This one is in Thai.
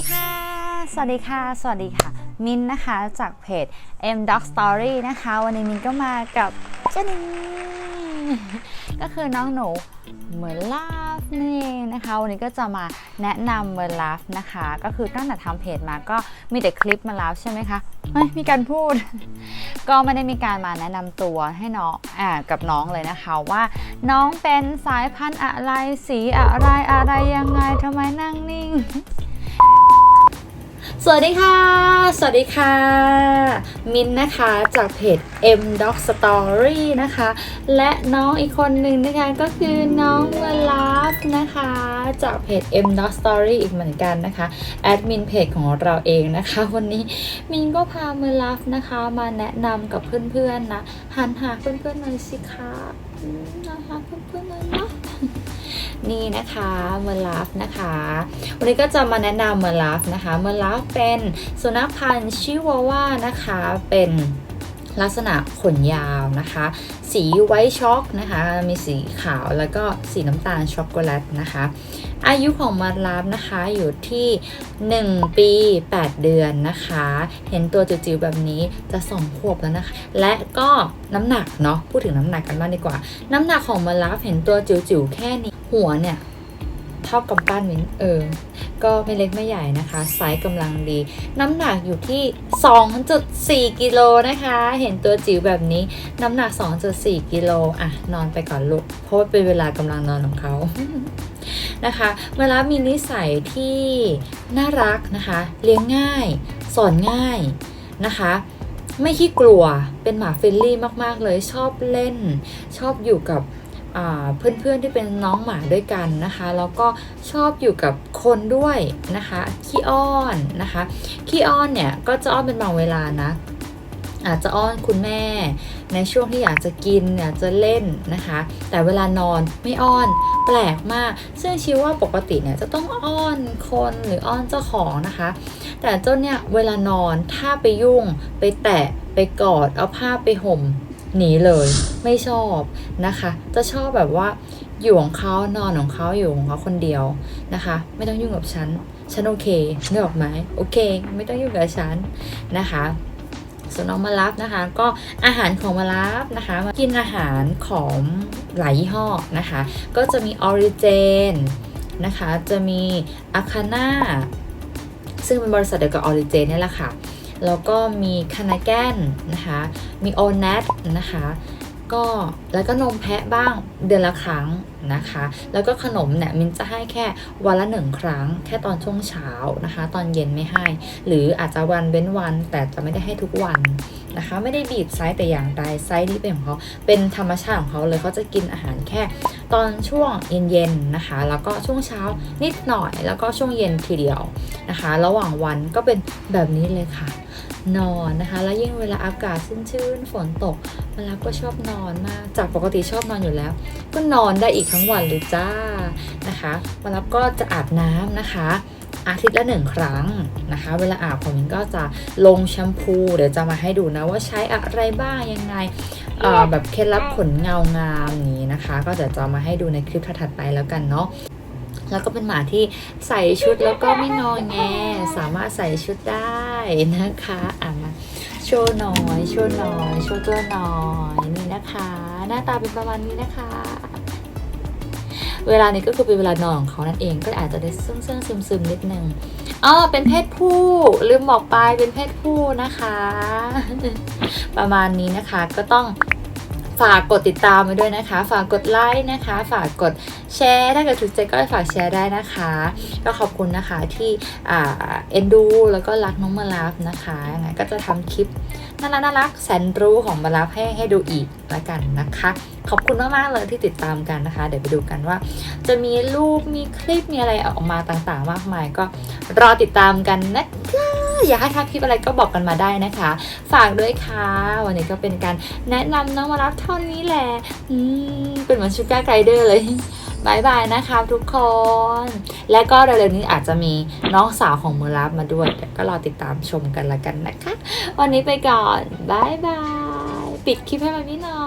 ดีค่ะ สวัสดีค่ะ สวัสดีค่ะ มินนะคะจากเพจ M Dog Story นะคะ วันนี้มินก็มากับเจานิงก็คือน้องหนูเมอร์ลาฟนี่เองนะคะ วันนี้ก็จะมาแนะนำเมอร์ลาฟนะคะ ก็คือตั้งแต่ทำเพจมาก็มีแต่คลิปมาแล้วใช่ไหมคะไม่มีการพูด ก็ไม่ได้มีการมาแนะนำตัวให้น้องอ่ากับน้องเลยนะคะว่าน้องเป็นสายพันธุ์อะไรสีอะไรอะไรยังไงทำไมนั่งนิ่ง สวัสดีค่ะ สวัสดีค่ะ มินนะคะจากเพจ M Dog Story นะคะ และน้องอีกคนหนึ่งนะคะก็คือน้องเวลาฟนะคะ จากเพจ M Dog Story อีกเหมือนกันนะคะแอดมินเพจของเราเองนะคะ วันนี้มินก็พาเมลาฟนะคะ มาแนะนำกับเพื่อนๆนะหันหาเพื่อนๆหน่อยสิคะอืมนะคะเพื่อนๆหน่อยเนาะ นี่นะคะเมอร์ลาฟนะคะ วันนี้ก็จะมาแนะนำเมอร์ลาฟนะคะเมอร์ลาฟเป็นสุนัขพันธุ์ชิวาว่านะคะเป็น ลักษณะขนยาวนะคะ สีไวท์ช็อกนะคะ มีสีขาวแล้วก็สีน้ำตาลช็อกโกแลตนะคะ อายุของมาลาฟนะคะอยู่ที่ 1 ปี 8 เดือนนะคะ เห็นตัวจิ๋วๆแบบนี้จะ2ขวบแล้วนะคะ และก็น้ำหนักเนาะพูดถึงน้ำหนักกันบ้างดีกว่า น้ำหนักของมาลาฟเห็นตัวจิ๋วๆแค่นี้หัวเนี่ย ท่ากับป้านมินเออ ก็ไม่เล็กไม่ใหญ่นะคะ ไซส์กำลังดี น้ำหนักอยู่ที่ 2.4 กิโลนะคะ เห็นตัวจิ๋วแบบนี้ น้ำหนัก 2.4 กิโลอะ นอนไปก่อนลูก เพราะเป็นเวลากำลังนอนของเขานะคะเวลามีนิสัยที่น่ารักนะคะ เลี้ยงง่าย สอนง่ายนะคะ ไม่ขี้กลัวเป็นหมาเฟรนลี่มาก ๆ เลยชอบเล่น ชอบอยู่กับ เพื่อนๆที่เป็นน้องหมาด้วยกันนะคะ แล้วก็ชอบอยู่กับคนด้วยนะคะขี้อ้อนนะคะขี้อ้อนเนี่ยก็จะอ้อนเป็นบางเวลานะ อาจจะอ้อนคุณแม่ ในช่วงที่อยากจะกินอยากจะเล่นนะคะ แต่เวลานอนไม่อ้อนแปลกมาก ซึ่งชิวว่าปกติเนี่ยจะต้องอ้อนคนหรืออ้อนเจ้าของนะคะ แต่เจ้าเนี่ยเวลานอนถ้าไปยุ่งไปแตะไปกอดเอาผ้าไปห่ม หนีเลย ไม่ชอบนะคะ จะชอบแบบว่าอยู่ของเขานอนของเขาอยู่ของเขาคนเดียวนะคะ ไม่ต้องยุ่งกับฉัน ฉันโอเคนึกออกไหมโอเค ไม่ต้องยุ่งกับฉันนะคะส่วนน้องมารับนะคะ ก็อาหารของมารับนะคะมากินอาหารของหลายยี่ห้อนะคะ ก็จะมีออริเจนนะคะ จะมีอาคาน่าซึ่งเป็นบริษัทเดียวกับออริเจนนี่แหละค่ะ แล้วก็มีคานาแกนนะคะ มีโอเนทนะคะ ก็แล้วก็นมแพะบ้างเดือนละครั้งนะคะ แล้วก็ขนมเนี่ยมินจะให้แค่วันละหนึ่งครั้ง แค่ตอนช่วงเช้านะคะ ตอนเย็นไม่ให้ หรืออาจจะวันเว้นวันแต่จะไม่ได้ให้ทุกวัน นะคะ ไม่ได้บีบไซส์แต่อย่างใดไซส์นี้เป็นของเขาเป็นธรรมชาติของเขาเลยเขาจะกินอาหารแค่ ตอนช่วงเย็นๆนะคะ แล้วก็ช่วงเช้านิดหน่อยแล้วก็ช่วงเย็นทีเดียวนะคะ ระหว่างวันก็เป็นแบบนี้เลยค่ะ นอนนะคะ แล้วยิ่งเวลาอากาศชื้นๆฝนตกมารับก็ชอบนอนมากจากปกติชอบนอนอยู่แล้ว ก็นอนได้อีกทั้งวันเลยจ้านะคะมารับก็จะอาบน้ำนะคะ อาทิตย์ละหนึ่งครั้งนะคะ เวลาอาบผมก็จะลงแชมพู เดี๋ยวจะมาให้ดูนะว่าใช้อะไรบ้างยังไงแบบเคล็ดลับขนเงางามนี้นะคะ ก็เดี๋ยวจะมาให้ดูในคลิปถัดไปแล้วกันเนาะแล้วก็เป็นหมาที่ใส่ชุดแล้วก็ไม่งอแงสามารถใส่ชุดได้นะคะอะมาโชว์หน่อย โชว์หน่อย โชว์ตัวหน่อยนี่นะคะ หน้าตาเป็นประมาณนี้นะคะ เวลานี้ก็คือเป็นเวลานอนของเขานั่นเอง ก็อาจจะได้ซึ่งซึ่งซึมซึมๆนิดนึงอ๋อเป็นเพศผู้ลืมบอกไปเป็นเพศผู้นะคะ ประมาณนี้นะคะก็ต้อง ฝากกดติดตามไปด้วยนะคะ ฝากกดไลค์นะคะ ฝากกดแชร์ ถ้าเกิดถูกใจก็ฝากแชร์ได้นะคะ ก็ขอบคุณนะคะที่เอ็นดู แล้วก็รักน้องมาลาฟนะคะยังไงก็จะทำคลิปน่ารักน่ารักแสนรู้ของมาลาฟให้ให้ดูอีกแล้วกันนะคะ ขอบคุณมากๆเลยที่ติดตามกันนะคะ เดี๋ยวไปดูกันว่า จะมีรูปมีคลิปมีอะไรออกมาต่างๆ มากมายก็รอติดตามกันนะคะ อยากให้ทำคลิปอะไรก็บอกกันมาได้นะคะ ฝากด้วยค่ะ วันนี้ก็เป็นการแนะนำน้องมารับเท่านี้แหละอืมเป็นเหมือนชูการ์ไกด์เดอร์เลยบายบายนะคะทุกคน และก็เร็วๆนี้อาจจะมีน้องสาวของมือรับมาด้วยก็รอติดตามชมกันละกันนะคะ วันนี้ไปก่อนบายบาย ปิดคลิปให้มาพี่หน่อ